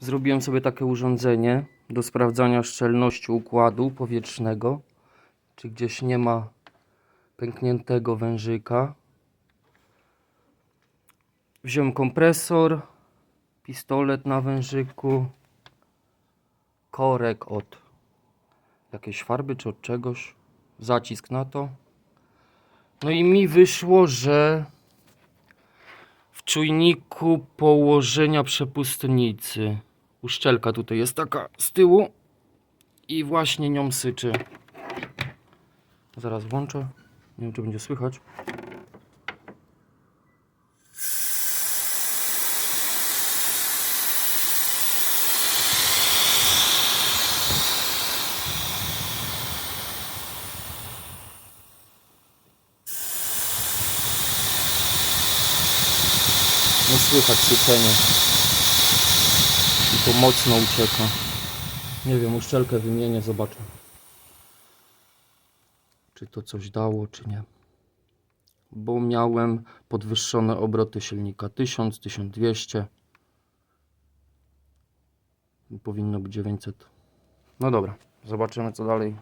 Zrobiłem sobie takie urządzenie do sprawdzania szczelności układu powietrznego. Czy gdzieś nie ma pękniętego wężyka. Wziąłem kompresor, pistolet na wężyku, korek od jakiejś farby czy od czegoś, zacisk na to. No i mi wyszło, że czujniku położenia przepustnicy uszczelka tutaj jest taka z tyłu i właśnie nią syczy. Zaraz włączę. Nie wiem, czy będzie słychać. No słychać syczenie. I to mocno ucieka. Nie wiem, uszczelkę wymienię, zobaczę. Czy to coś dało, czy nie. Bo miałem podwyższone obroty silnika 1000, 1200. Powinno być 900. No dobra, zobaczymy co dalej